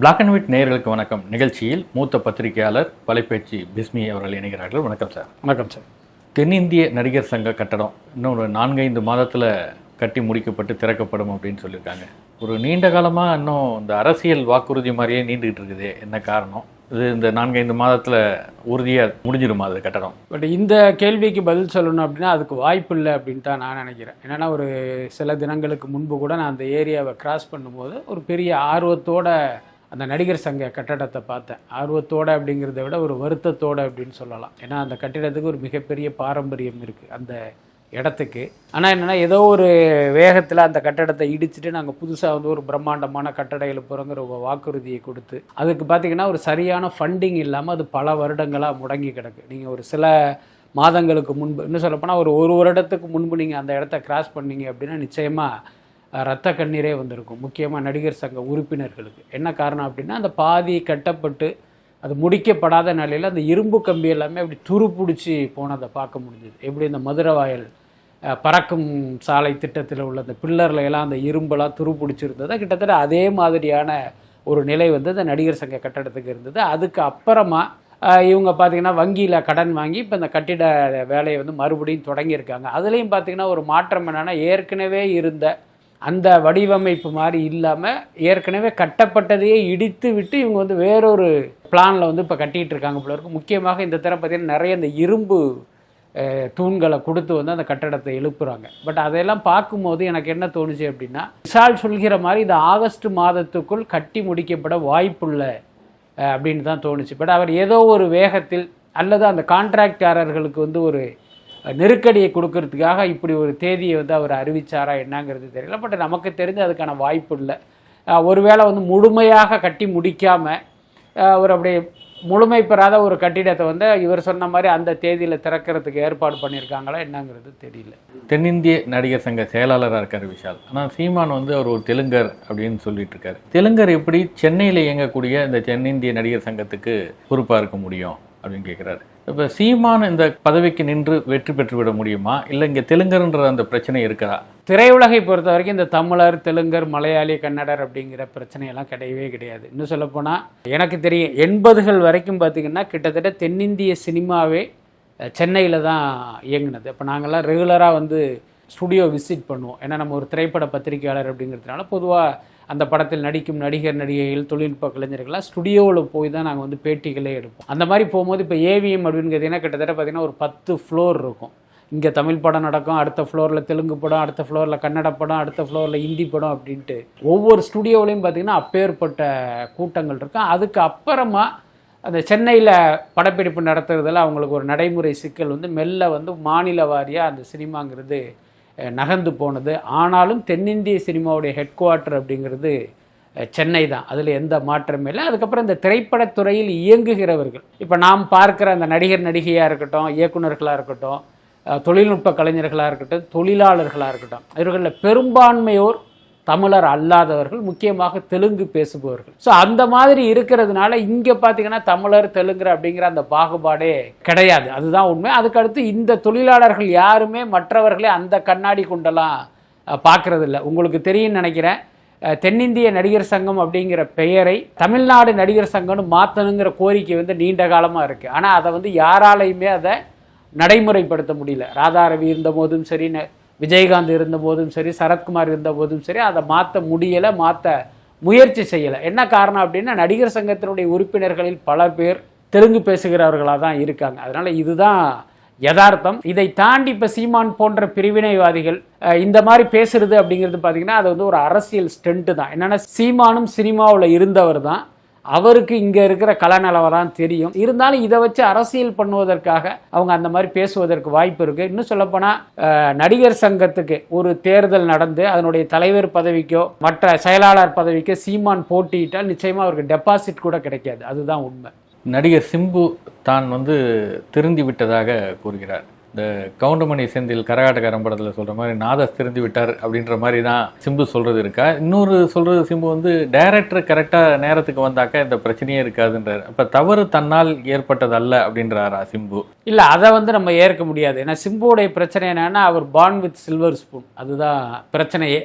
Black and white நேயர்களுக்கு வணக்கம். நிகழ்ச்சியில் மூத்த பத்திரிகையாளர் வலைப்பேச்சு பிஸ்மி அவர்கள் இணைகிறார்கள். வணக்கம் சார். வணக்கம் சார். தென்னிந்திய நடிகர் சங்க கட்டடம் இன்னும் ஒரு நான்கைந்து மாதத்தில் கட்டி முடிக்கப்பட்டு திறக்கப்படும் அப்படின்னு சொல்லியிருக்காங்க. ஒரு நீண்ட காலமாக இன்னும் இந்த அரசியல் வாக்குறுதி மாதிரியே நீண்டுகிட்டு இருக்குது. என்ன காரணம்? இது இந்த நான்கைந்து மாதத்தில் உறுதியாக முடிஞ்சிடுமா அது கட்டடம்? பட் இந்த கேள்விக்கு பதில் சொல்லணும் அப்படின்னா அதுக்கு வாய்ப்பு இல்லை அப்படின்னு தான் நான் நினைக்கிறேன். என்னென்னா ஒரு சில தினங்களுக்கு முன்பு கூட நான் அந்த ஏரியாவை கிராஸ் பண்ணும்போது ஒரு பெரிய ஆர்வத்தோட அந்த நடிகர் சங்க கட்டடத்தை பார்த்தேன். ஆர்வத்தோட அப்படிங்கிறத விட ஒரு வருத்தத்தோட அப்படின்னு சொல்லலாம். ஏன்னா அந்த கட்டிடத்துக்கு ஒரு மிகப்பெரிய பாரம்பரியம் இருக்குது அந்த இடத்துக்கு. ஆனால் என்னென்னா ஏதோ ஒரு வேகத்தில் அந்த கட்டடத்தை இடிச்சிட்டு நாங்கள் புதுசாக வந்து ஒரு பிரம்மாண்டமான கட்டடம் எழுப்புறோங்கிற ஒரு வாக்குறுதியை கொடுத்து அதுக்கு பார்த்திங்கன்னா ஒரு சரியான ஃபண்டிங் இல்லாமல் அது பல வருடங்களாக முடங்கி கிடக்கு. நீங்கள் ஒரு சில மாதங்களுக்கு முன்பு இன்னும் சொல்லப்போனால் ஒரு ஒரு வருடத்துக்கு முன்பு நீங்கள் அந்த இடத்த கிராஸ் பண்ணீங்க அப்படின்னா நிச்சயமாக ரத்த கண்ணீரே வந்திருக்கும். முக்கியமாக நடிகர் சங்க உறுப்பினர்களுக்கு. என்ன காரணம் அப்படின்னா அந்த பாதி கட்டப்பட்டு அது முடிக்கப்படாத நிலையில் அந்த இரும்பு கம்பி எல்லாமே அப்படி துருப்பிடிச்சி போனதை பார்க்க முடிஞ்சுது. எப்படி இந்த மதுரை வாயல் பறக்கும் சாலை திட்டத்தில் உள்ள அந்த பில்லரில் எல்லாம் அந்த இரும்பெல்லாம் துருப்பிடிச்சிருந்தது கிட்டத்தட்ட அதே மாதிரியான ஒரு நிலை வந்து அந்த நடிகர் சங்க கட்டடத்துக்கு இருந்தது. அதுக்கு அப்புறமா இவங்க பார்த்தீங்கன்னா வங்கியில் கடன் வாங்கி இப்போ இந்த கட்டிட வேலையை வந்து மறுபடியும் தொடங்கியிருக்காங்க. அதுலேயும் பார்த்தீங்கன்னா ஒரு மாற்றம் என்னென்னா ஏற்கனவே இருந்த அந்த வடிவமைப்பு மாதிரி இல்லாமல் ஏற்கனவே கட்டப்பட்டதையே இடித்து விட்டு இவங்க வந்து வேறொரு பிளானில் வந்து இப்போ கட்டிகிட்டு இருக்காங்க போல இருக்கு. முக்கியமாக இந்த தரம் நிறைய இந்த இரும்பு தூண்களை கொடுத்து வந்து அந்த கட்டடத்தை எழுப்புறாங்க. பட் அதையெல்லாம் பார்க்கும்போது எனக்கு என்ன தோணுச்சு அப்படின்னா விஷால் சொல்கிற மாதிரி இது ஆகஸ்ட் மாதத்துக்குள் கட்டி முடிக்கப்பட வாய்ப்புள்ள அப்படின்னு தான் தோணுச்சு. பட் அவர் ஏதோ ஒரு வேகத்தில் அல்லது அந்த கான்ட்ராக்டாரர்களுக்கு வந்து ஒரு நெருக்கடியை கொடுக்கறதுக்காக இப்படி ஒரு தேதியை வந்து அவர் அறிவிச்சாரா என்னங்கிறது தெரியல. பட் நமக்கு தெரிஞ்சு அதுக்கான வாய்ப்பு இல்லை. ஒருவேளை வந்து முழுமையாக கட்டி முடிக்காமல் ஒரு அப்படியே முழுமை பெறாத ஒரு கட்டிடத்தை வந்து இவர் சொன்ன மாதிரி அந்த தேதியில் திறக்கிறதுக்கு ஏற்பாடு பண்ணியிருக்காங்களா என்னங்கிறது தெரியல. தென்னிந்திய நடிகர் சங்க செயலாளராக இருக்கார் விஷால். ஆனால் சீமான் வந்து அவர் ஒரு தெலுங்கர் அப்படின்னு சொல்லிட்டு இருக்காரு தெலுங்கர் எப்படி சென்னையில் இயங்கக்கூடிய இந்த தென்னிந்திய நடிகர் சங்கத்துக்கு பொறுப்பாக இருக்க முடியும் அப்படின்னு கேட்குறாரு இப்போ சீமான் இந்த பதவிக்கு நின்று வெற்றி பெற்று விட முடியுமா? இல்லை இங்கே தெலுங்கர்ன்ற அந்த பிரச்சனை இருக்குதா திரையுலகை பொறுத்த வரைக்கும் இந்த தமிழர் தெலுங்கர் மலையாளி கன்னடர் அப்படிங்கிற பிரச்சனையெல்லாம் கிடையவே கிடையாது. இன்னும் சொல்லப்போனால் எனக்கு தெரியும் எண்பதுகள் வரைக்கும் பார்த்திங்கன்னா கிட்டத்தட்ட தென்னிந்திய சினிமாவே சென்னையில் தான் இயங்குனது. இப்போ நாங்கள்லாம் ரெகுலராக வந்து ஸ்டுடியோ விசிட் பண்ணுவோம். ஏன்னா நம்ம ஒரு திரைப்பட பத்திரிகையாளர் அப்படிங்கிறதுனால பொதுவாக அந்த படத்தில் நடிக்கும் நடிகர் நடிகைகள் தொழில்நுட்ப கலைஞர்கள்லாம் ஸ்டுடியோவில் போய் தான் நாங்கள் வந்து பேட்டிகளே எடுப்போம். அந்த மாதிரி போகும்போது இப்போ ஏவிஎம் அப்படின்னு கேட்டிங்கன்னா கிட்டத்தட்ட பார்த்திங்கன்னா ஒரு பத்து ஃப்ளோர் இருக்கும். இங்கே தமிழ் படம் நடக்கும் அடுத்த ஃப்ளோரில் தெலுங்கு படம் அடுத்த ஃப்ளோரில் கன்னட படம் அடுத்த ஃப்ளோரில் ஹிந்தி படம் அப்படின்ட்டு ஒவ்வொரு ஸ்டுடியோவிலையும் பார்த்திங்கன்னா அப்பேற்பட்ட கூட்டங்கள் இருக்கும். அதுக்கு அப்புறமா அந்த சென்னையில் படப்பிடிப்பு நடத்துறதுல அவங்களுக்கு ஒரு நடைமுறை சிக்கல் வந்து மெல்ல வந்து மாநில வாரியாக அந்த சினிமாங்கிறது நகர்ந்து போனது. ஆனாலும் தென்னிந்திய சினிமாவுடைய ஹெட் குவார்ட்டர் அப்படிங்கிறது சென்னை தான். அதில் எந்த மாற்றமும் இல்லை. அதுக்கப்புறம் இந்த திரைப்படத்துறையில் இயங்குகிறவர்கள். இப்போ நாம் பார்க்குற அந்த நடிகர் நடிகையாக இருக்கட்டும் இயக்குனர்களாக இருக்கட்டும் தொழில்நுட்ப கலைஞர்களாக இருக்கட்டும் தொழிலாளர்களாக இருக்கட்டும் இவர்களில் பெரும்பான்மையோர் தமிழர் அல்லாதவர்கள் முக்கியமாக தெலுங்கு பேசுபவர்கள். ஸோ அந்த மாதிரி இருக்கிறதுனால இங்கே பார்த்தீங்கன்னா தமிழர் தெலுங்கர் அப்படிங்கிற அந்த பாகுபாடே கிடையாது. அதுதான் உண்மை. அதுக்கடுத்து இந்த தொழிலாளர்கள் யாருமே மற்றவர்களே அந்த கண்ணாடி கொண்டெல்லாம் பார்க்கறது இல்லை உங்களுக்கு தெரியும்னு நினைக்கிறேன். தென்னிந்திய நடிகர் சங்கம் அப்படிங்கிற பெயரை தமிழ்நாடு நடிகர் சங்கம்னு மாற்றணுங்கிற கோரிக்கை வந்து நீண்ட காலமாக இருக்குது ஆனால் அதை வந்து யாராலையுமே அதை நடைமுறைப்படுத்த முடியல. ராதாரவி இருந்த போதும் சரி விஜயகாந்த் இருந்த போதும் சரி சரத்குமார் இருந்த போதும் சரி அதை மாற்ற முடியலை மாற்ற முயற்சி செய்யலை. என்ன காரணம் அப்படின்னா நடிகர் சங்கத்தினுடைய உறுப்பினர்களில் பல பேர் தெலுங்கு பேசுகிறவர்களாக தான் இருக்காங்க. அதனால் இதுதான் யதார்த்தம். இதை தாண்டி இப்போ சீமான் போன்ற பிரிவினைவாதிகள் இந்த மாதிரி பேசுறது அப்படிங்கிறது பார்த்தீங்கன்னா அது வந்து ஒரு அரசியல் ஸ்டெண்ட்டு தான். என்னென்னா சீமானும் சினிமாவில் இருந்தவர் தான். அவருக்கு இங்கே இருக்கிற கலநலவரம் தெரியும். இருந்தாலும் இதை வச்சு அரசியல் பண்ணுவதற்காக அவங்க அந்த மாதிரி பேசுவதற்கு வாய்ப்பு இருக்குது இன்னும் சொல்லப்போனால் நடிகர் சங்கத்துக்கு ஒரு தேர்தல் நடந்து அதனுடைய தலைவர் பதவிக்கோ மற்ற செயலாளர் பதவிக்கோ சீமான் போட்டியிட்டால் நிச்சயமாக அவருக்கு டெபாசிட் கூட கிடைக்காது. அதுதான் உண்மை. நடிகர் சிம்பு தான் வந்து திருந்தி விட்டதாக கூறுகிறார். இந்த கவுண்டமணி செந்தில் கரகாட்டக்காரன் படத்தில் சொல்கிற மாதிரி நாதஸ் திருந்து விட்டார் அப்படின்ற மாதிரி தான் சிம்பு சொல்கிறது இருக்கா? இன்னொரு சொல்கிறது சிம்பு வந்து டைரக்டர் கரெக்டாக நேரத்துக்கு வந்தாக்கா இந்த பிரச்சனையே இருக்காதுன்றார். அப்போ தவறு தன்னால் ஏற்பட்டதல்ல அப்படின்றாரா சிம்பு. இல்லை அதை வந்து நம்ம ஏற்க முடியாது. ஏன்னா சிம்புவோடைய பிரச்சனை என்னென்னா அவர் பான் வித் சில்வர் ஸ்பூன் அதுதான் பிரச்சனையே.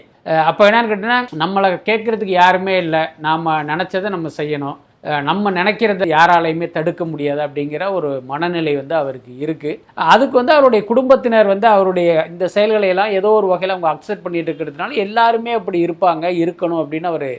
அப்போ என்னன்னு கேட்டிங்கன்னா நம்மளை கேட்குறதுக்கு யாருமே இல்லை. நாம் நினச்சதை நம்ம செய்யணும். நம்ம நினைக்கிறத யாராலையுமே தடுக்க முடியாது அப்படிங்கிற ஒரு மனநிலை வந்து அவருக்கு இருக்குது அதுக்கு வந்து அவருடைய குடும்பத்தினர் வந்து அவருடைய இந்த செயல்களை எல்லாம் ஏதோ ஒரு வகையில் அவங்க அக்செப்ட் பண்ணிட்டு இருக்கிறதுனால எல்லாருமே அப்படி இருப்பாங்க இருக்கணும் அப்படின்னு அவர்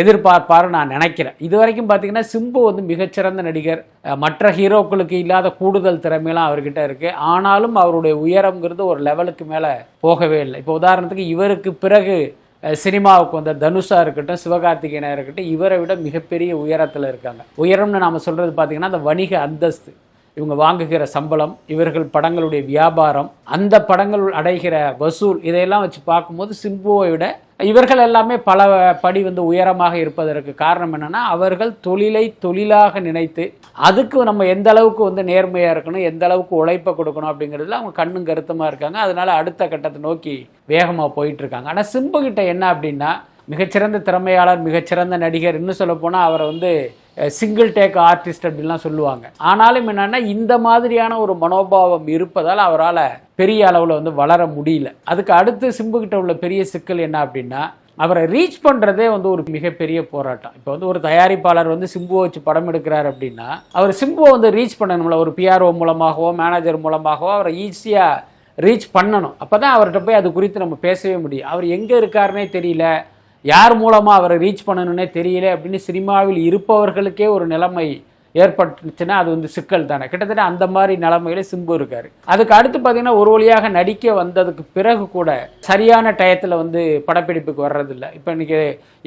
எதிர்பார்ப்பாரு நான் நினைக்கிறேன். இது வரைக்கும் பார்த்தீங்கன்னா சிம்பு வந்து மிகச்சிறந்த நடிகர். மற்ற ஹீரோக்களுக்கு இல்லாத கூடுதல் திறமையெல்லாம் அவர்கிட்ட இருக்கு. ஆனாலும் அவருடைய உயரம்ங்கிறது ஒரு லெவலுக்கு மேலே போகவே இல்லை. இப்போ உதாரணத்துக்கு இவருக்கு பிறகு சினிமாவுக்கு வந்த தனுஷாக இருக்கட்டும் சிவகார்த்திகேயனாக இருக்கட்டும் இவரை விட மிகப்பெரிய உயரத்தில் இருக்காங்க. உயரம்னு நாம் சொல்கிறது பார்த்தீங்கன்னா அந்த வணிக அந்தஸ்து. இவங்க வாங்குகிற சம்பளம் இவர்கள் படங்களுடைய வியாபாரம் அந்த படங்கள் அடைகிற வசூல் இதையெல்லாம் வச்சு பார்க்கும்போது சிம்புவை விட இவர்கள் எல்லாமே பல படி வந்து உயரமாக இருப்பதற்கு காரணம் என்னன்னா அவர்கள் தொழிலை தொழிலாக நினைத்து அதுக்கு நம்ம எந்த அளவுக்கு வந்து நேர்மையாக இருக்கணும் எந்த அளவுக்கு உழைப்பை கொடுக்கணும் அப்படிங்கிறதுல அவங்க கண்ணும் கருத்தமாக இருக்காங்க. அதனால அடுத்த கட்டத்தை நோக்கி வேகமாக போயிட்டு இருக்காங்க ஆனால் சிம்பு கிட்ட என்ன அப்படின்னா மிகச்சிறந்த திறமையாளர் மிகச்சிறந்த நடிகர் இன்னும் சொல்லப்போனால் அவரை வந்து சிங்கிள் டேக் ஆர்டிஸ்ட் அப்படின்லாம் சொல்லுவாங்க. ஆனாலும் என்னன்னா இந்த மாதிரியான ஒரு மனோபாவம் இருப்பதால் அவரால் பெரிய அளவில் வந்து வளர முடியல. அதுக்கு அடுத்து சிம்பு கிட்ட உள்ள பெரிய சிக்கல் என்ன அப்படின்னா அவரை ரீச் பண்ணுறதே வந்து ஒரு மிகப்பெரிய போராட்டம். இப்போ வந்து ஒரு தயாரிப்பாளர் வந்து சிம்புவை வச்சு படம் எடுக்கிறார் அப்படின்னா அவர் சிம்புவை வந்து ரீச் பண்ணணும்ல. ஒரு பிஆர்ஓ மூலமாகவோ மேனேஜர் மூலமாகவோ அவரை ஈஸியாக ரீச் பண்ணணும். அப்போ தான் அவர்கிட்ட போய் அது குறித்து நம்ம பேசவே முடியும். அவர் எங்கே இருக்காருனே தெரியல. யார் மூலமாக அவரை ரீச் பண்ணணும்னே தெரியல அப்படின்னு சினிமாவில் இருப்பவர்களுக்கே ஒரு நிலைமை ஏற்பட்டுச்சுன்னா அது வந்து சிக்கல் தானே. கிட்டத்தட்ட அந்த மாதிரி நிலைமையில சிம்பு இருக்காரு. அதுக்கு அடுத்து பார்த்தீங்கன்னா ஒரு வழியாக நடிக்க வந்ததுக்கு பிறகு கூட சரியான டயத்தில் வந்து படப்பிடிப்புக்கு வர்றதில்ல. இப்போ இன்னைக்கு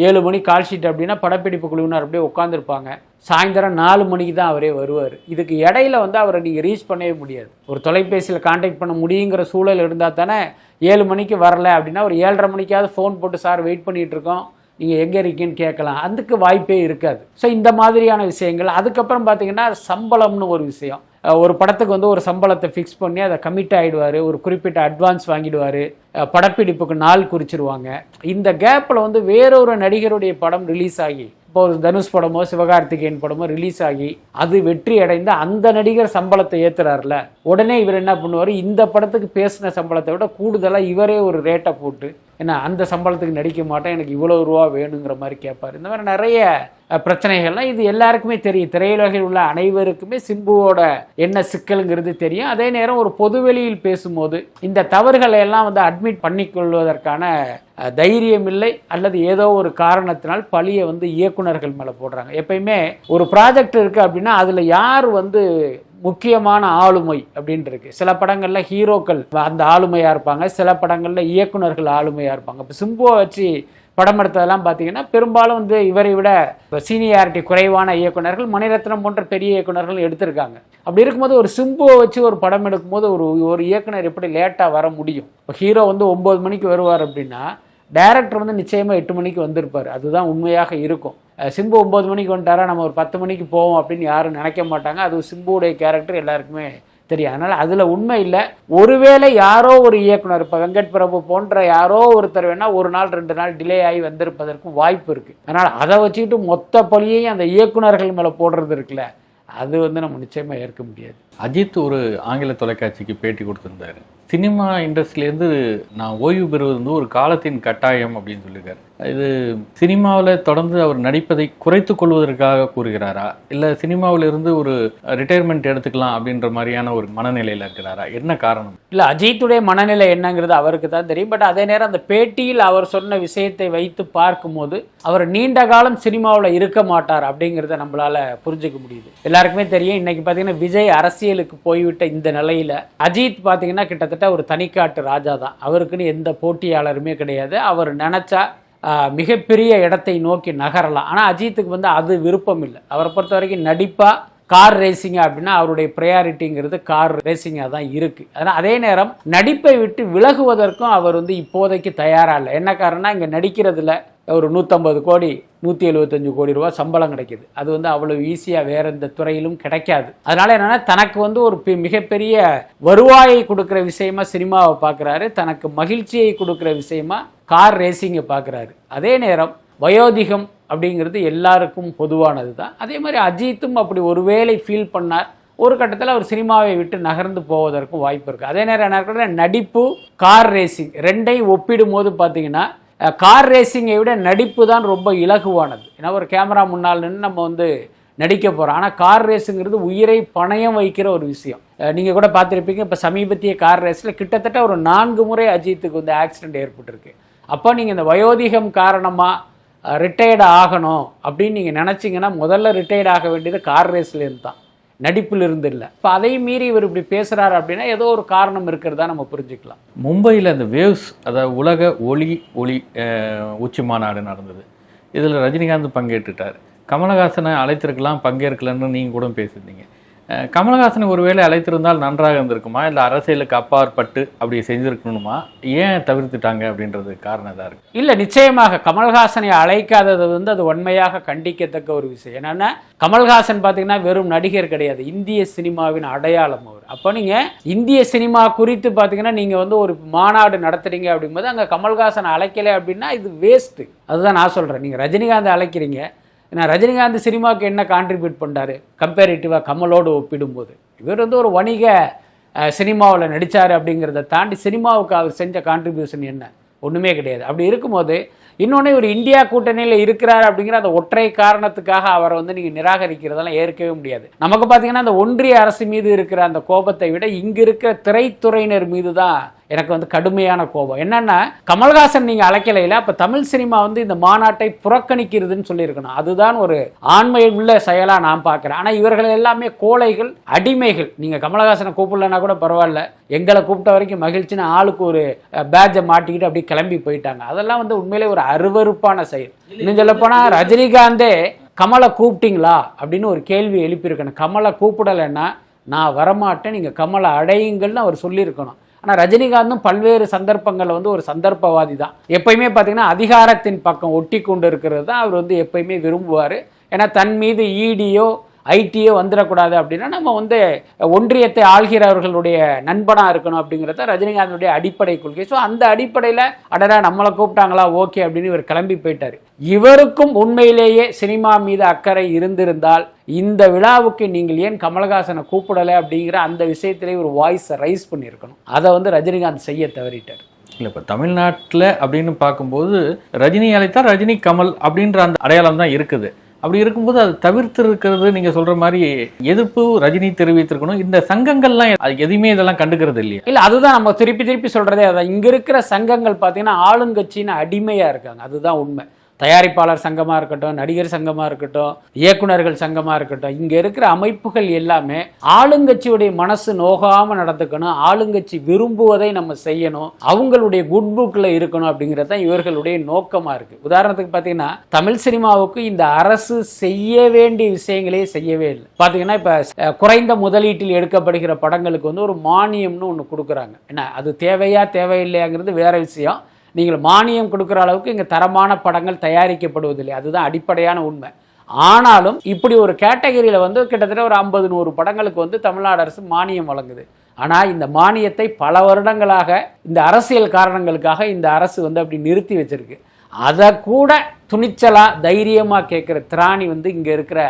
ஏழு மணி கால் ஷீட் அப்படின்னா படப்பிடிப்பு குழுவினர் அப்படியே உட்காந்துருப்பாங்க சாயந்தரம் நாலு மணிக்கு தான் அவரே வருவார். இதுக்கு இடையில வந்து அவரை நீங்கள் ரீச் பண்ணவே முடியாது. ஒரு தொலைபேசியில் காண்டாக்ட் பண்ண முடியுங்கிற சூழல் இருந்தால் தானே ஏழு மணிக்கு வரல அப்படின்னா ஒரு ஏழரை மணிக்காவது ஃபோன் போட்டு சார் வெயிட் பண்ணிகிட்டு இருக்கோம். நீங்கள் எங்கே இருக்கீங்கன்னு கேட்கலாம். அதுக்கு வாய்ப்பே இருக்காது. ஸோ இந்த மாதிரியான விஷயங்கள் அதுக்கப்புறம் பார்த்தீங்கன்னா சம்பளம்னு ஒரு விஷயம். ஒரு படத்துக்கு வந்து ஒரு சம்பளத்தை ஃபிக்ஸ் பண்ணி அதை கமிட் ஆகிடுவார் ஒரு குறிப்பிட்ட அட்வான்ஸ் வாங்கிடுவார். படப்பிடிப்புக்கு நாள் குறிச்சிருவாங்க. இந்த கேப்பில் வந்து வேறொரு நடிகருடைய படம் ரிலீஸ் ஆகி இப்போ ஒரு தனுஷ் படமோ சிவகார்த்திகேயன் படமோ ரிலீஸ் ஆகி அது வெற்றி அடைந்து அந்த நடிகர் சம்பளத்தை ஏற்றுறாருல உடனே இவர் என்ன பண்ணுவார்? இந்த படத்துக்கு பேசின சம்பளத்தை விட கூடுதலாக இவரே ஒரு ரேட்டை போட்டு என்ன அந்த சம்பளத்துக்கு நடிக்க மாட்டேன் எனக்கு இவ்வளோ ரூபா வேணுங்கிற மாதிரி கேட்பார். இந்த மாதிரி நிறைய பிரச்சனைகள்லாம் இது எல்லாருக்குமே தெரியும். திரையுலகில் உள்ள அனைவருக்குமே சிம்புவோட என்ன சிக்கலுங்கிறது தெரியும். அதே நேரம் ஒரு பொதுவெளியில் பேசும்போது இந்த தவறுகளை எல்லாம் வந்து அட்மிட் பண்ணிக்கொள்வதற்கான தைரியம் இல்லை அல்லது ஏதோ ஒரு காரணத்தினால் பழியை வந்து இயக்குனர்கள் மேலே போடுறாங்க. எப்பயுமே ஒரு ப்ராஜெக்ட் இருக்குது அப்படின்னா அதில் யார் வந்து முக்கியமான ஆளுமை அப்படின்னு இருக்கு சில படங்கள்ல ஹீரோக்கள் அந்த ஆளுமையா இருப்பாங்க சில படங்கள்ல இயக்குனர்கள் ஆளுமையா இருப்பாங்க. இப்போ சிம்புவை வச்சு படம் எடுத்ததெல்லாம் பார்த்தீங்கன்னா பெரும்பாலும் வந்து இவரை விட சீனியாரிட்டி குறைவான இயக்குனர்கள் மணிரத்னம் போன்ற பெரிய இயக்குனர்கள் எடுத்திருக்காங்க. அப்படி இருக்கும்போது ஒரு சிம்புவை வச்சு ஒரு படம் எடுக்கும்போது ஒரு ஒரு இயக்குனர் எப்படி லேட்டாக வர முடியும்? இப்போ ஹீரோ வந்து ஒம்பது மணிக்கு வருவார் அப்படின்னா டைரக்டர் வந்து நிச்சயமாக எட்டு மணிக்கு வந்திருப்பார். அதுதான் உண்மையாக இருக்கும். சிம்பு ஒம்பது மணிக்கு வந்துட்டாரா நம்ம ஒரு பத்து மணிக்கு போவோம் அப்படின்னு யாரும் நினைக்க மாட்டாங்க. அது சிம்புவுடைய கேரக்டர் எல்லாருக்குமே தெரியும். அதனால் அதில் உண்மை இல்லை. ஒருவேளை யாரோ ஒரு இயக்குனர் இப்போ வெங்கட் பிரபு போன்ற யாரோ ஒருத்தர் வேணால் ஒரு நாள் ரெண்டு நாள் டிலே ஆகி வந்திருப்பதற்கும் வாய்ப்பு இருக்குது அதனால் அதை வச்சுக்கிட்டு மொத்த பழியையும் அந்த இயக்குனர்கள் மேலே போடுறது இருக்குல்ல அது வந்து நம்ம நிச்சயமாக ஏற்க முடியாது. அஜித் ஒரு ஆங்கில தொலைக்காட்சிக்கு பேட்டி கொடுத்துருந்தாரு. சினிமா இண்டஸ்ட்ரியிலேருந்து நான் ஓய்வு பெறுவது வந்து ஒரு காலத்தின் கட்டாயம் அப்படின்னு சொல்லியிருக்காரு. இது சினிமாவில் தொடர்ந்து அவர் நடிப்பதை குறைத்து கொள்வதற்காக கூறுகிறாரா? இல்லை சினிமாவில் இருந்து ஒரு ரிட்டையர்மெண்ட் எடுத்துக்கலாம் அப்படின்ற மாதிரியான ஒரு மனநிலையில் இருக்கிறாரா? என்ன காரணம்? இல்லை அஜித்துடைய மனநிலை என்னங்கிறது அவருக்கு தான் தெரியும். பட் அதே நேரம் அந்த பேட்டியில் அவர் சொன்ன விஷயத்தை வைத்து பார்க்கும்போது அவர் நீண்ட காலம் சினிமாவில் இருக்க மாட்டார் அப்படிங்கிறத நம்மளால் புரிஞ்சுக்க முடியுது. எல்லாருக்குமே தெரியும் இன்னைக்கு பார்த்தீங்கன்னா விஜய் அரசியலுக்கு போய்விட்ட இந்த நிலையில் அஜித் பார்த்தீங்கன்னா கிட்டத்தட்ட ஒரு தனிக்காட்டு ராஜா தான். அவருக்குன்னு எந்த போட்டியாளருமே கிடையாது. அவர் நினைச்சா மிகப்பெரிய இடத்தை நோக்கி நகரலாம். ஆனால் அஜித்துக்கு வந்து அது விருப்பம் இல்லை. அவரை பொறுத்த வரைக்கும் நடிப்பா கார் ரேசிங் அப்படின்னா அவருடைய ப்ரையாரிட்டிங்கிறது கார் ரேசிங்காக தான் இருக்குது அதனால் அதே நேரம் நடிப்பை விட்டு விலகுவதற்கும் அவர் வந்து இப்போதைக்கு தயாராக இல்லை. என்ன காரணம்னா இங்கே நடிக்கிறதுல ஒரு நூற்றம்பது கோடி நூற்றி எழுபத்தஞ்சு கோடி ரூபா சம்பளம் கிடைக்குது. அது வந்து அவ்வளோ ஈஸியாக வேற எந்த துறையிலும் கிடைக்காது. அதனால என்னென்னா தனக்கு வந்து ஒரு பெ- மிகப்பெரிய வருவாயை கொடுக்குற விஷயமா சினிமாவை பார்க்குறாரு. தனக்கு மகிழ்ச்சியை கொடுக்குற விஷயமா கார் ரேசிங்கை பார்க்குறாரு. அதே நேரம் வயோதிகம் அப்படிங்கிறது எல்லாருக்கும் பொதுவானது தான் அதே மாதிரி அஜித்தும் அப்படி ஒருவேளை ஃபீல் பண்ணார். ஒரு கட்டத்தில் அவர் சினிமாவை விட்டு நகர்ந்து போவதற்கும் வாய்ப்பு இருக்குது அதே நேரம் என்ன இருக்குன்னா, நடிப்பு கார் ரேசிங் ரெண்டையும் ஒப்பிடும் போது பார்த்தீங்கன்னா கார் ரேசிங்கை விட நடிப்பு தான் ரொம்ப இலகுவானது. ஏன்னா ஒரு கேமரா முன்னால் நின்று நம்ம வந்து நடிக்க போகிறோம் ஆனால் கார் ரேஸுங்கிறது உயிரை பணயம் வைக்கிற ஒரு விஷயம். நீங்கள் கூட பார்த்துருப்பீங்க இப்போ சமீபத்திய கார் ரேஸில் கிட்டத்தட்ட ஒரு நான்கு முறை அஜித்துக்கு வந்து ஆக்சிடென்ட் ஏற்பட்டிருக்கு. அப்போ நீங்கள் இந்த வயோதிகம் காரணமாக ரிட்டையர்டு ஆகணும் அப்படின்னு நீங்கள் நினச்சிங்கன்னா முதல்ல ரிட்டையர்ட் ஆக வேண்டியது கார் ரேஸ்லேருந்து தான் நடிப்பில் இருந்து இல்லை. இப்போ அதையும் மீறி இவர் இப்படி பேசுகிறாரு அப்படின்னா ஏதோ ஒரு காரணம் இருக்கிறதா நம்ம புரிஞ்சுக்கலாம். மும்பையில் அந்த வேவ்ஸ் அதாவது உலக ஒளி ஒளி உச்சி மாநாடு நடந்தது. இதில் ரஜினிகாந்த் பங்கேற்றுட்டார். கமலஹாசனை அழைத்திருக்கலாம் பங்கேற்கலன்னு நீங்கள் கூட பேசியிருந்தீங்க. கமலஹாசனை ஒருவேளை அழைத்திருந்தால் நன்றாக இருந்திருக்குமா? இல்லை அரசியலுக்கு அப்பாற்பட்டு அப்படி செஞ்சுருக்கணுமா? ஏன் தவிர்த்துட்டாங்க அப்படின்றது காரணம் தான் இருக்கு? இல்லை நிச்சயமாக கமல்ஹாசனை அழைக்காதது வந்து அது உண்மையாக கண்டிக்கத்தக்க ஒரு விஷயம். என்னன்னா கமல்ஹாசன் பார்த்தீங்கன்னா வெறும் நடிகர் கிடையாது. இந்திய சினிமாவின் அடையாளம் அவர். அப்போ நீங்கள் இந்திய சினிமா குறித்து பார்த்தீங்கன்னா நீங்கள் வந்து ஒரு மாநாடு நடத்துறீங்க அப்படிங்கும்போது அங்கே கமல்ஹாசனை அழைக்கலை அப்படின்னா இது வேஸ்ட்டு அதுதான் நான் சொல்கிறேன் நீங்கள் ரஜினிகாந்த் அழைக்கிறீங்க. ஏன்னா ரஜினிகாந்த் சினிமாவுக்கு என்ன கான்ட்ரிபியூட் பண்ணாரு கம்பேரிட்டிவாக கமலோடு ஒப்பிடும்போது. இவர் வந்து ஒரு வணிக சினிமாவில் நடித்தார் அப்படிங்கிறத தாண்டி சினிமாவுக்கு அவர் செஞ்ச கான்ட்ரிபியூஷன் என்ன? ஒன்றுமே கிடையாது. அப்படி இருக்கும்போது இன்னொன்று இவர் இந்தியா கூட்டணியில் இருக்கிறார் அப்படிங்கிற அந்த ஒற்றை காரணத்துக்காக அவரை வந்து நீங்கள் நிராகரிக்கிறதெல்லாம் ஏற்கவே முடியாது. நமக்கு பார்த்தீங்கன்னா அந்த ஒன்றிய அரசு மீது இருக்கிற அந்த கோபத்தை விட இங்கே இருக்கிற திரைத்துறையினர் மீது தான் எனக்கு வந்து கடுமையான கோபம். என்னன்னா கமல்ஹாசன் நீங்க அழைக்கலையில அப்ப தமிழ் சினிமா வந்து இந்த மாநாட்டை புறக்கணிக்கிறதுன்னு சொல்லியிருக்கணும். அதுதான் ஒரு ஆண்மை உள்ள செயலா நான் பார்க்கிறேன். ஆனா இவர்கள் எல்லாமே கோழைகள் அடிமைகள். நீங்க கமலஹாசனை கூப்பிடலன்னா கூட பரவாயில்ல. எங்களை கூப்பிட்ட வரைக்கும் மகிழ்ச்சின்னு ஆளுக்கு ஒரு பேட்சை மாட்டிக்கிட்டு அப்படியே கிளம்பி போயிட்டாங்க. அதெல்லாம் வந்து உண்மையிலே ஒரு அருவருப்பான செயல். இன்னும் சொல்ல போனா ரஜினிகாந்தே கமலை கூப்பிட்டீங்களா? அப்படின்னு ஒரு கேள்வி எழுப்பியிருக்கணும். கமலை கூப்பிடலைன்னா நான் வரமாட்டேன். நீங்கள் கமலை அடையுங்கள்னு அவர் சொல்லியிருக்கணும். ஆனால் ரஜினிகாந்தும் பல்வேறு சந்தர்ப்பங்களில் வந்து ஒரு சந்தர்ப்பவாதி தான் எப்பயுமே பார்த்தீங்கன்னா அதிகாரத்தின் பக்கம் ஒட்டி கொண்டு இருக்கிறது தான் அவர் வந்து எப்பயுமே விரும்புவார். ஏன்னா தன் மீது இடியோ ஐடியோ வந்துடக்கூடாது அப்படின்னா நம்ம வந்து ஒன்றியத்தை ஆள்கிறவர்களுடைய நண்பனாக இருக்கணும் அப்படிங்கிறது ரஜினிகாந்தினுடைய ரஜினிகாந்தனுடைய அடிப்படை கொள்கை. ஸோ அந்த அடிப்படையில் அடடா நம்மளை கூப்பிட்டாங்களா ஓகே அப்படின்னு இவர் கிளம்பி போயிட்டார். இவருக்கும் உண்மையிலேயே சினிமா மீது அக்கறை இருந்திருந்தால் இந்த விழாவுக்கு நீங்கள் ஏன் கமலஹாசனை கூப்பிடலை அப்படிங்கிற அந்த விஷயத்திலே ஒரு வாய்ஸை ரைஸ் பண்ணியிருக்கணும். அதை வந்து ரஜினிகாந்த் செய்ய தவறிட்டார். இல்லை இப்போ தமிழ்நாட்டில் அப்படின்னு பார்க்கும்போது ரஜினி அழைத்தா ரஜினி கமல் அப்படின்ற அந்த அடையாளம் தான் இருக்குது. அப்படி இருக்கும்போது அது தவிர்த்து இருக்கிறது நீங்கள் சொல்கிற மாதிரி எதிர்ப்பு ரஜினி தெரிவித்திருக்கணும். இந்த சங்கங்கள்லாம் அது எதுவுமே இதெல்லாம் கண்டுக்கிறது இல்லையா. இல்லை அதுதான் நம்ம திருப்பி திருப்பி சொல்கிறதே அதான். இங்கே இருக்கிற சங்கங்கள் பார்த்தீங்கன்னா ஆளுங்கட்சின்னு அடிமையாக இருக்காங்க. அதுதான் உண்மை. தயாரிப்பாளர் சங்கமாக இருக்கட்டும் நடிகர் சங்கமாக இருக்கட்டும் இயக்குனர்கள் சங்கமாக இருக்கட்டும் இங்கே இருக்கிற அமைப்புகள் எல்லாமே ஆளுங்கட்சியுடைய மனசு நோகாமல் நடந்துக்கணும் ஆளுங்கட்சி விரும்புவதை நம்ம செய்யணும் அவங்களுடைய குட் புக்கில் இருக்கணும் அப்படிங்கிறது தான் இவர்களுடைய நோக்கமாக இருக்குது உதாரணத்துக்கு பார்த்தீங்கன்னா தமிழ் சினிமாவுக்கு இந்த அரசு செய்ய வேண்டிய விஷயங்களே செய்யவே இல்லை. பார்த்தீங்கன்னா இப்போ குறைந்த முதலீட்டில் எடுக்கப்படுகிற படங்களுக்கு வந்து ஒரு மானியம்னு ஒன்று கொடுக்குறாங்க. என்ன அது தேவையா தேவையில்லையாங்கிறது வேற விஷயம். நீங்கள் மானியம் கொடுக்குற அளவுக்கு இங்கே தரமான படங்கள் தயாரிக்கப்படுவதில்லை. அதுதான் அடிப்படையான உண்மை. ஆனாலும் இப்படி ஒரு கேட்டகரியில் வந்து கிட்டத்தட்ட ஒரு ஐம்பது நூறு படங்களுக்கு வந்து தமிழ்நாடு அரசு மானியம் வழங்குது. ஆனால் இந்த மானியத்தை பல வருடங்களாக இந்த அரசியல் காரணங்களுக்காக இந்த அரசு வந்து அப்படி நிறுத்தி வச்சிருக்கு. அதை கூட துணிச்சலாக தைரியமாக கேட்குற திராணி வந்து இங்கே இருக்கிற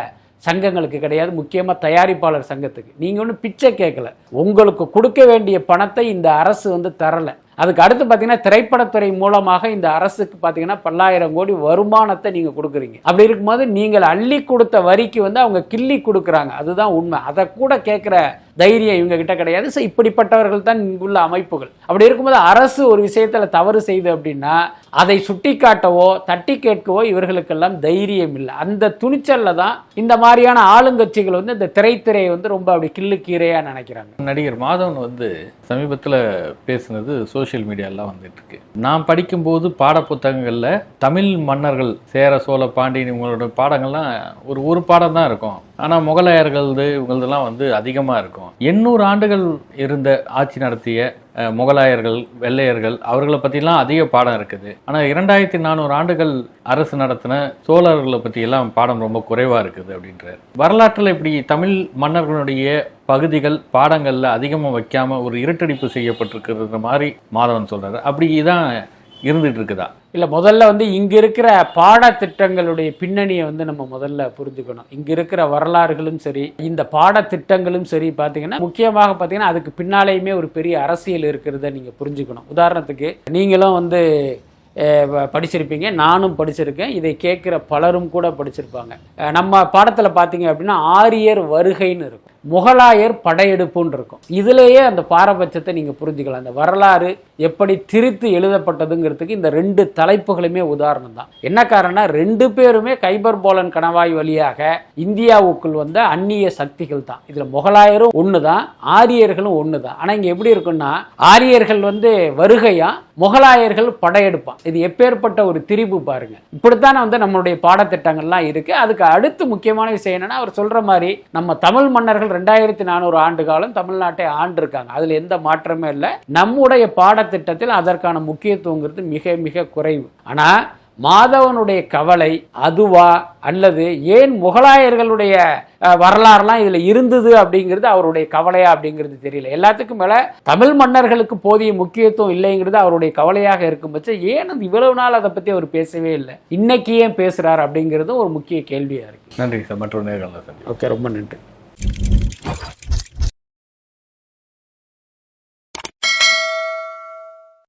சங்கங்களுக்கு கிடையாது. முக்கியமாக தயாரிப்பாளர் சங்கத்துக்கு. நீங்கள் ஒன்றும் பிச்சை கேட்கல. உங்களுக்கு கொடுக்க வேண்டிய பணத்தை இந்த அரசு வந்து தரலை. அதுக்கு அடுத்து பார்த்தீங்கன்னா திரைப்படத்துறை மூலமாக இந்த அரசுக்கு பார்த்தீங்கன்னா பல்லாயிரம் கோடி வருமானத்தை நீங்கள் கொடுக்குறீங்க. அப்படி இருக்கும்போது நீங்கள் அள்ளி கொடுத்த வரிக்கு வந்து அவங்க கிள்ளி கொடுக்குறாங்க. அதுதான் உண்மை. அதை கூட கேட்குற தைரியம் இவங்க கிட்ட கிடையாது. ஸோ இப்படிப்பட்டவர்கள் தான் இங்குள்ள அமைப்புகள். அப்படி இருக்கும்போது அரசு ஒரு விஷயத்தில் தவறு செய்து அப்படின்னா அதை சுட்டி காட்டவோ தட்டி கேட்கவோ இவர்களுக்கெல்லாம் தைரியம் இல்லை. அந்த துணிச்சலில் தான் இந்த மாதிரியான ஆளுங்கட்சிகள் வந்து இந்த திரைத்திரையை வந்து ரொம்ப அப்படி கில்லு கீரையாக நினைக்கிறாங்க. நடிகர் மாதவன் வந்து சமீபத்தில் பேசுனது சோஷியல் மீடியாலாம் வந்துட்டு இருக்கு நான் படிக்கும்போது பாட புத்தகங்களில் தமிழ் மன்னர்கள் சேர சோழ பாண்டியன் இவங்களோட பாடங்கள்லாம் ஒரு ஒரு பாடம் தான் இருக்கும். ஆனால் முகலாயர்களது இவங்களதெல்லாம் வந்து அதிகமாக இருக்கும். எண்ணூறு ஆண்டுகள் இருந்த ஆட்சி நடத்திய முகலாயர்கள் வெள்ளையர்கள் அவர்களை பற்றிலாம் அதிக பாடம் இருக்குது. ஆனால் இரண்டாயிரத்தி நானூறு ஆண்டுகள் அரசு நடத்தின சோழர்களை பற்றியெல்லாம் பாடம் ரொம்ப குறைவாக இருக்குது அப்படின்றார். வரலாற்றில் இப்படி தமிழ் மன்னர்களுடைய பகுதிகள் பாடங்களில் அதிகமாக வைக்காமல் ஒரு இருட்டடிப்பு செய்யப்பட்டிருக்கிறது மாதிரி மாதவன் சொல்கிறார் அப்படி தான் இருந்துட்டு இருக்குதா இல்லை முதல்ல வந்து இங்கே இருக்கிற பாடத்திட்டங்களுடைய பின்னணியை வந்து நம்ம முதல்ல புரிஞ்சுக்கணும். இங்கே இருக்கிற வரலாறுகளும் சரி இந்த பாடத்திட்டங்களும் சரி பார்த்தீங்கன்னா முக்கியமாக பார்த்தீங்கன்னா அதுக்கு பின்னாலேயுமே ஒரு பெரிய அரசியல் இருக்கிறத நீங்கள் புரிஞ்சுக்கணும். உதாரணத்துக்கு நீங்களும் வந்து படிச்சிருப்பீங்க நானும் படிச்சிருக்கேன் இதை கேட்குற பலரும் கூட படிச்சிருப்பாங்க. நம்ம பாடத்தில் பார்த்தீங்க அப்படின்னா ஆரியர் வருகைன்னு இருக்கும். முகலாயர் படையெடுப்புன்னு இருக்கும் இதுலேயே அந்த பாரபட்சத்தை நீங்கள் புரிஞ்சுக்கலாம். அந்த வரலாறு எப்படி திரித்து எழுதப்பட்டதுங்கிறதுக்கு இந்த ரெண்டு தலைப்புகளுமே உதாரணம் தான். என்ன காரணம் ரெண்டு பேருமே கைபர் போலன் கணவாய் வழியாக இந்தியாவுக்குள் வந்த அந்நிய சக்திகள் தான். இதில் முகலாயரும் ஒன்று தான் ஆரியர்களும் ஒன்று தான் ஆனால் இங்கே எப்படி இருக்குன்னா ஆரியர்கள் வந்து வருகையாக முகலாயர்கள் படையெடுப்பான். இது எப்பேற்பட்ட ஒரு திரிபு பாருங்க. இப்படித்தான் வந்து நம்மளுடைய பாடத்திட்டங்கள்லாம் இருக்கு. அதுக்கு அடுத்து முக்கியமான விஷயம் என்னன்னா அவர் சொல்ற மாதிரி நம்ம தமிழ் மன்னர்கள் ரெண்டாயிரத்தி நானூறு ஆண்டு காலம் தமிழ்நாட்டை ஆண்டிருக்காங்க. அதுல எந்த மாற்றமே இல்லை. நம்முடைய பாடத்திட்டத்தில் அதற்கான முக்கியத்துவங்கிறது மிக மிக குறைவு. ஆனா மாதவனுடைய கவலை அதுவா? அல்லது ஏன் முகலாயர்களுடைய வரலாறுலாம் இதில் இருந்தது அப்படிங்கிறது அவருடைய கவலையா அப்படிங்கிறது தெரியல. எல்லாத்துக்கும் மேலே தமிழ் மன்னர்களுக்கு போதிய முக்கியத்துவம் இல்லைங்கிறது அவருடைய கவலையாக இருக்கும் பட்சம் ஏன் அது இவ்வளவு நாள் அதை பற்றி அவர் பேசவே இல்லை? இன்னைக்கு ஏன் பேசுகிறார் அப்படிங்கிறது ஒரு முக்கிய கேள்வியாக இருக்கு. நன்றி சார். மற்றொரு சார் ஓகே ரொம்ப நன்றி.